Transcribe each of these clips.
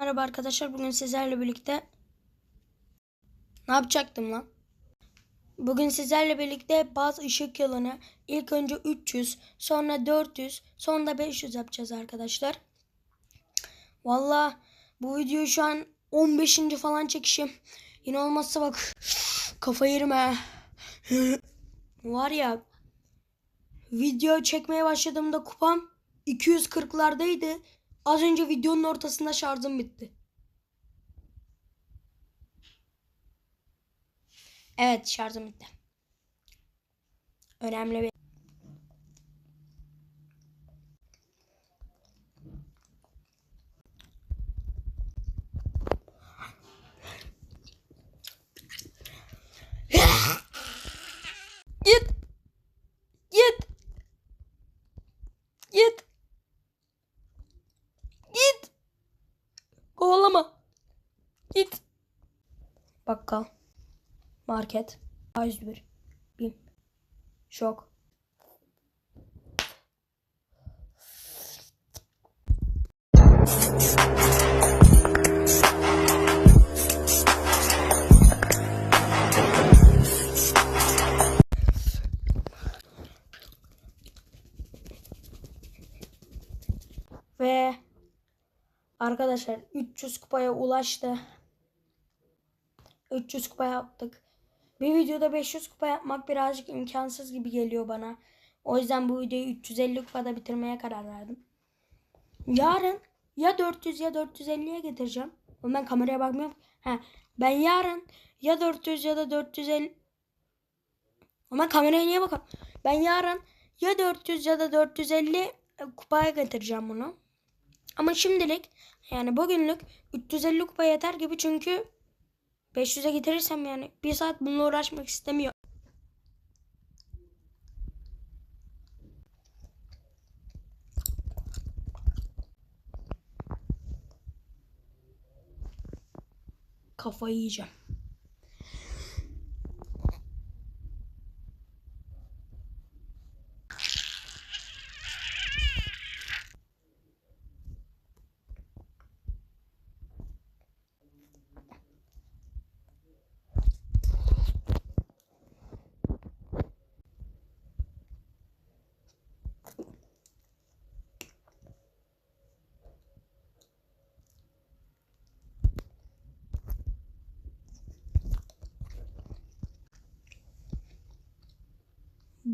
Merhaba arkadaşlar. Bugün sizlerle birlikte ne yapacaktım lan? Bugün sizlerle birlikte bazı ışık yılını ilk önce 300, sonra 400, sonra da 500 yapacağız arkadaşlar. Valla bu videoyu şu an 15. falan çekişim. Yine olmazsa bak kafa yerim. Var ya video çekmeye başladığımda kupam 240'lardaydı. Az önce videonun ortasında şarjım bitti. Evet şarjım bitti. Önemli bir... Git. Git. Git. Git. Kovalama. Git. Bakkal. Market. A101. Bim. Şok. Ve arkadaşlar 300 kupaya ulaştı. 300 kupa yaptık. Bir videoda 500 kupa yapmak birazcık imkansız gibi geliyor bana. O yüzden bu videoyu 350 kupada bitirmeye karar verdim. Yarın ya 400 ya 450'ye getireceğim. Ben kameraya bakmıyorum. He, ben yarın ya 400 ya da 450 Ama kameraya niye bakalım? Ben yarın ya 400 ya da 450 kupaya getireceğim bunu. Ama şimdilik yani bugünlük 350 kupa yeter gibi çünkü 500'e getirirsem yani bir saat bununla uğraşmak istemiyor. Kafayı yiyeceğim.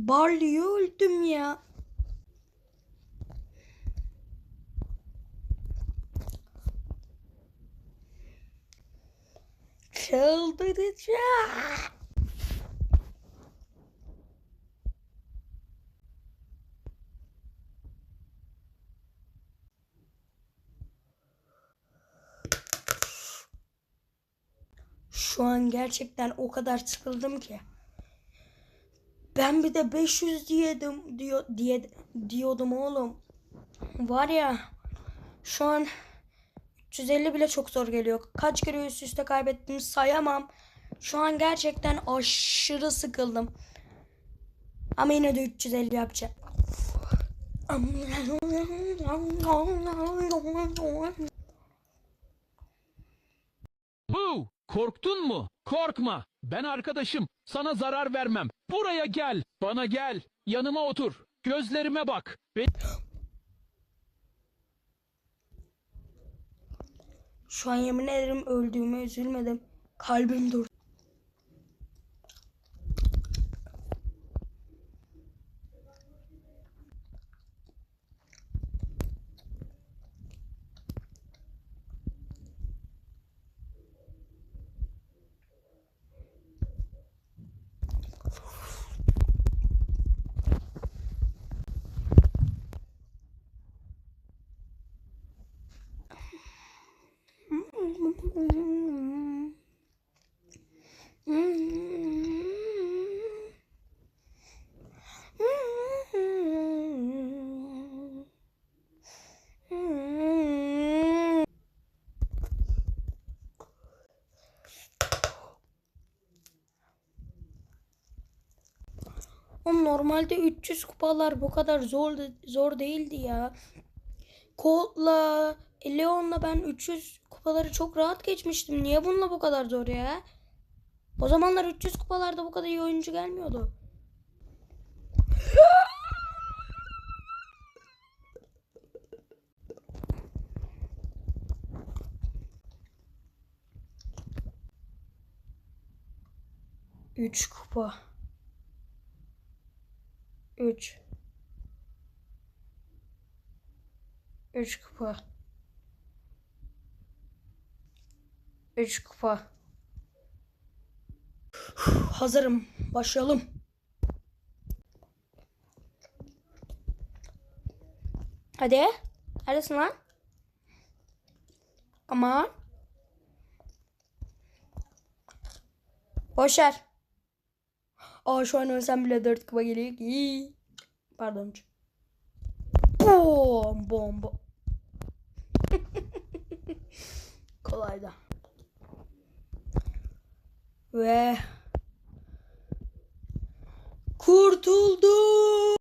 Barley'e öldüm ya. Çıldıracağım. Şu an gerçekten o kadar sıkıldım ki. Ben bir de 500 diyedim diyor diye diyordum oğlum. Var ya şu an 350 bile çok zor geliyor. Kaç kere üst üste kaybettim sayamam. Şu an gerçekten aşırı sıkıldım. Ama yine de 350 yapacağım. Bu, korktun mu? Korkma. Ben arkadaşım. Sana zarar vermem. Buraya gel. Bana gel. Yanıma otur. Gözlerime bak. Ve Şu an yemin ederim öldüğüme üzülmedim. Kalbim durdu. O normalde 300 kupalar bu kadar zor zor değildi ya. Colt'la Leon'la ben 300 kupaları çok rahat geçmiştim. Niye bununla bu kadar zor ya? O zamanlar 300 kupalarda bu kadar iyi oyuncu gelmiyordu. Üç kupa. Üç. Üç kupa. Üç kupa. Hazırım. Başlayalım. Hadi. Neredesin lan? Aman. Boşver. Aa şu an ölsem bile 4 kupa geliyor ki. Pardon. Bom bom bom. Kolaydı. Ve kurtuldum.